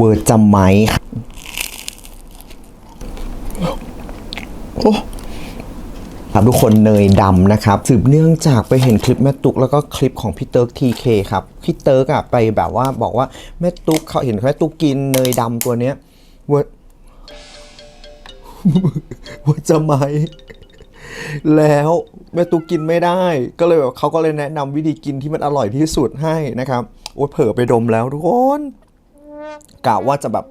เวอร์จำไหมโอ้ครับทุกคนเนยดำนะครับสืบเนื่องจากไปเห็นคลิปแม่ตุ๊กแล้วก็คลิปของพี่เติร์กทีเคครับพี่เติร์กอะไปแบบว่าบอกว่าแม่ตุ๊กเขาเห็นแม่ตุ๊กกินเนยดำตัวเนี้ยเวอร์เวอร์จำไหมแล้วแม่ตุ๊กกินไม่ได้ ก็เลยแบบเขาก็เลยแนะนำวิธีกินที่มันอร่อยที่สุดให้นะครับโอ้ยเผลอไปดมแล้วทุกคน กะว่าจะแบบ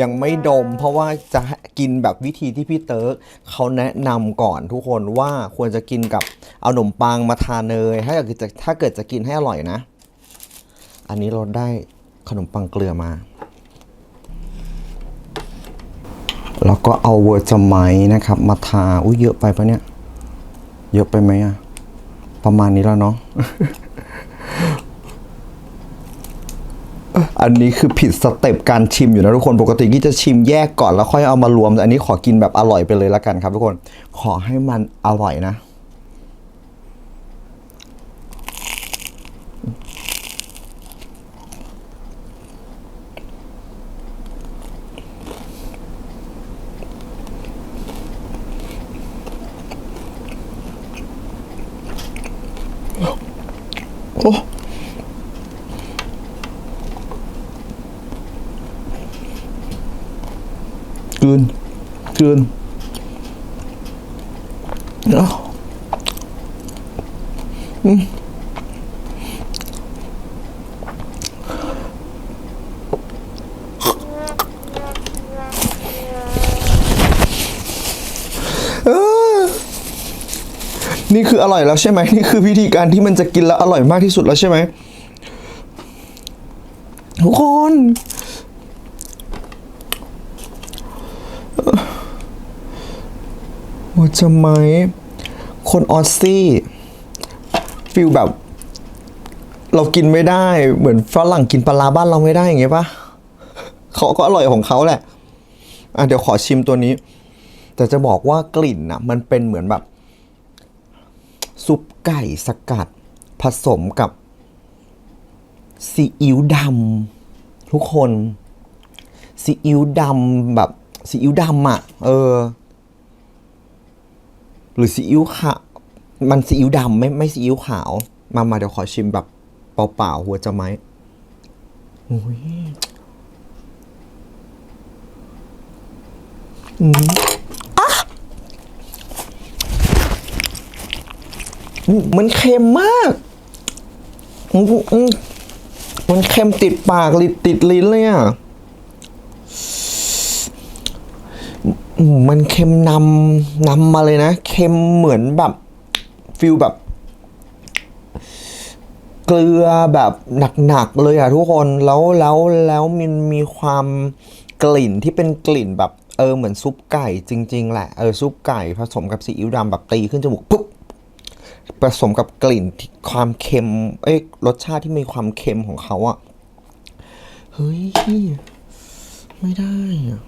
ยังไม่ดม เพราะว่าจะกินแบบวิธีที่พี่เติร์กเขาแนะนำก่อนทุกคนว่าควรจะกินกับเอาขนมปังมาทาเนยถ้าเกิดจะถ้าเกิดจะกินให้อร่อยนะ อันนี้เราได้ขนมปังเกลือมา แล้วก็เอาเวอร์จไมนะครับ มาทาอุ้ยเยอะไปปะเนี่ย เยอะไปไหมอะประมาณนี้แล้วเนาะ อันนี้คือผิดสเต็ปการชิมอยู่นะทุกคนปกติที่จะชิมแยกก่อนแล้วค่อยเอามารวมแต่อันนี้ขอกินแบบอร่อยไปเลยละกันครับ ทุกคนขอให้มันอร่อยนะโอ้ กลืน กืนเนาะอืมนี่คืออร่อยแล้วใช่ไหมนี่คือวิธีการที่มันจะกินแล้วอร่อยมากที่สุดแล้วใช่ไหมทุกคน ว่า จะไหม คนออสซี่ฟิลแบบ เรากินไม่ได้เหมือนฝรั่งกินปลาบ้านเราไม่ได้อย่างเงี้ยปะเขาก็อร่อยของเขาแหละอะเดี๋ยวขอชิมตัวนี้ แต่จะบอกว่ากลิ่นนะมันเป็นเหมือนแบบ ซุปไก่สกัด ผสมกับซีอิ๊วดำทุกคนซีอิ๊วดำแบบซีอิ๊วดำอะ เออ หรือซีอิ๊วขาวมันซีอิ๊วดำไม่ไม่ซีอิ๊วขาว มามาเดี๋ยวขอชิมแบบเปล่าๆหัวจะไหมโอ้ยอืมอะอืมมันเค็มมากอืมอืมมันเค็มติดปากติดลิ้นเลยอะ มันเค็มนำนำมาเลยนะ เค็มเหมือนแบบฟิลแบบ เกลือแบบหนักๆเลยอะทุกคนแล้วแล้วแล้วมันมีความกลิ่นที่เป็นกลิ่นแบบ เออเหมือนซุปไก่จริง ๆ แหละเออซุปไก่ผสมกับซีอิ๊วดำแบบตีขึ้นจมูกปุ๊บผสมกับกลิ่นความเค็ม เอ้ยรสชาติที่มีความเค็มของเขาอะเฮ้ย ไม่ได้อะ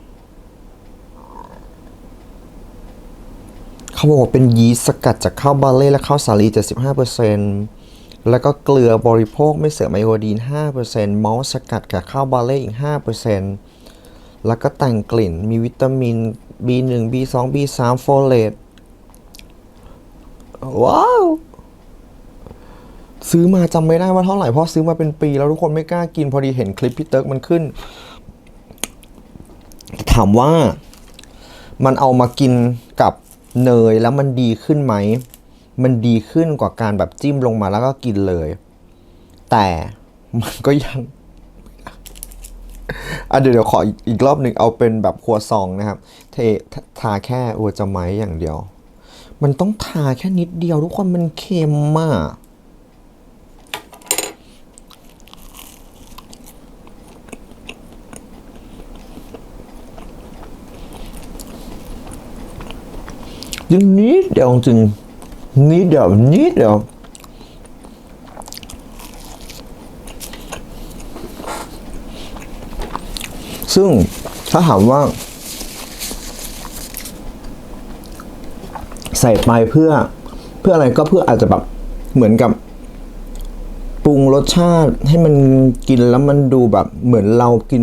เขาบอกว่าเป็นยีสต์สกัดจากข้าวบาเล่และข้าวสาลี 75%แล้วก็เกลือบริโภคไม่เสริมไอโอดีน 5%มอลต์สกัดกับข้าวบาเล่อีก 5%แล้วก็แต่งกลิ่นมีวิตามิน B1 B2 B3 โฟเลตว้าว ซื้อมาจำไม่ได้ว่าเท่าไหร่เพราะซื้อมาเป็นปีแล้วทุกคนไม่กล้ากินพอดีเห็นคลิปพี่เติร์กมันขึ้น ถามว่ามันเอามากินกับ เนยแล้วมันดีขึ้นไหม มันดีขึ้นกว่าการแบบจิ้มลงมาแล้วก็กินเลย แต่มันก็ยังอะเดี๋ยวเดี๋ยวขออีกรอบหนึ่งเอาเป็นแบบครัวซองนะครับ เททาแค่อัวจะไม้อย่างเดียว มันต้องทาแค่นิดเดียวทุกคนมันเค็มมาก ยังนิดเดียวจริงนิดเดียวนิดเดียวซึ่งถ้าถามว่า ใส่ไปเพื่อเพื่ออะไรก็เพื่ออาจจะแบบเหมือนกับปรุงรสชาติให้มันกินแล้วมันดูแบบเหมือนเรากิน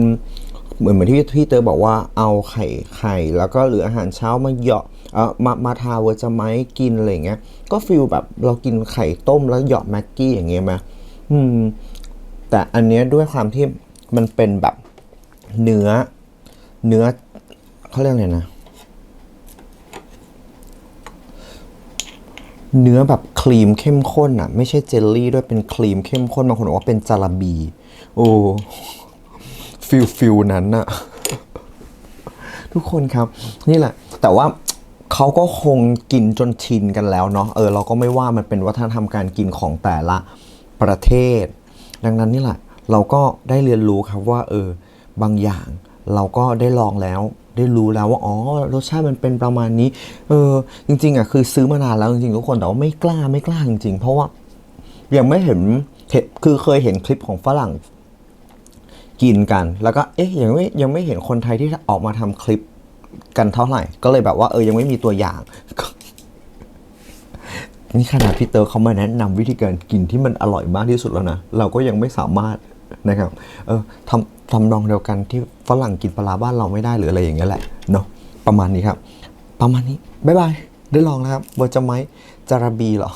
เหมือนเหมือนที่ที่เตอบอกว่าเอาไข่ไข่แล้วก็เหลืออาหารเช้ามาเหยาะเออมามาทาเวอร์จะไหมกินอะไรเงี้ยก็ฟิลแบบเรากินไข่ต้มแล้วเหยาะแม็กกี้อย่างเงี้ยไหมอืม แต่อันเนี้ยด้วยความที่มันเป็นแบบเนื้อ เนื้อเขาเรียกอะไรนะ เนื้อแบบครีมเข้มข้นอะ ไม่ใช่เจลลี่ด้วยเป็นครีมเข้มข้นบางคนบอกว่าเป็นจาลาบี โอ้ ฟิลฟิลนั้นน่ะทุกคนครับ นี่แหละ แต่ว่าเขาก็คงกินจนชินกันแล้วเนาะเออเราก็ไม่ว่ามันเป็นวัฒนธรรมการกินของแต่ละประเทศ ดังนั้นนี่แหละ เราก็ได้เรียนรู้ครับว่า เออ บางอย่างเราก็ได้ลองแล้วได้รู้แล้วว่าอ๋อรสชาติมันเป็นประมาณนี้ เออ จริง ๆอะคือซื้อมานานแล้วจริงๆทุกคนแต่ว่าไม่กล้าไม่กล้าจริงๆเพราะว่ายังไม่เห็นเห็นคือเคยเห็นคลิปของฝรั่ง กินกัน แล้วก็เอ๊ะยังไม่ยังไม่เห็นคนไทยที่ออกมาทำคลิปกันเท่าไหร่ ก็เลยแบบว่าเออยังไม่มีตัวอย่างนี่ขนาดพี่เตอร์เขามาแนะนำวิธีการกินที่มันอร่อยมากที่สุดแล้วนะ เราก็ยังไม่สามารถนะครับ เออทำทำนองเดียวกันที่ฝรั่งกินปลาบ้านเราไม่ได้หรืออะไรอย่างเงี้ยแหละเนาะประมาณนี้ครับ ประมาณนี้ บ๊ายบาย ได้ลองแล้วครับเวอร์จะไหมจาราบีเหรอ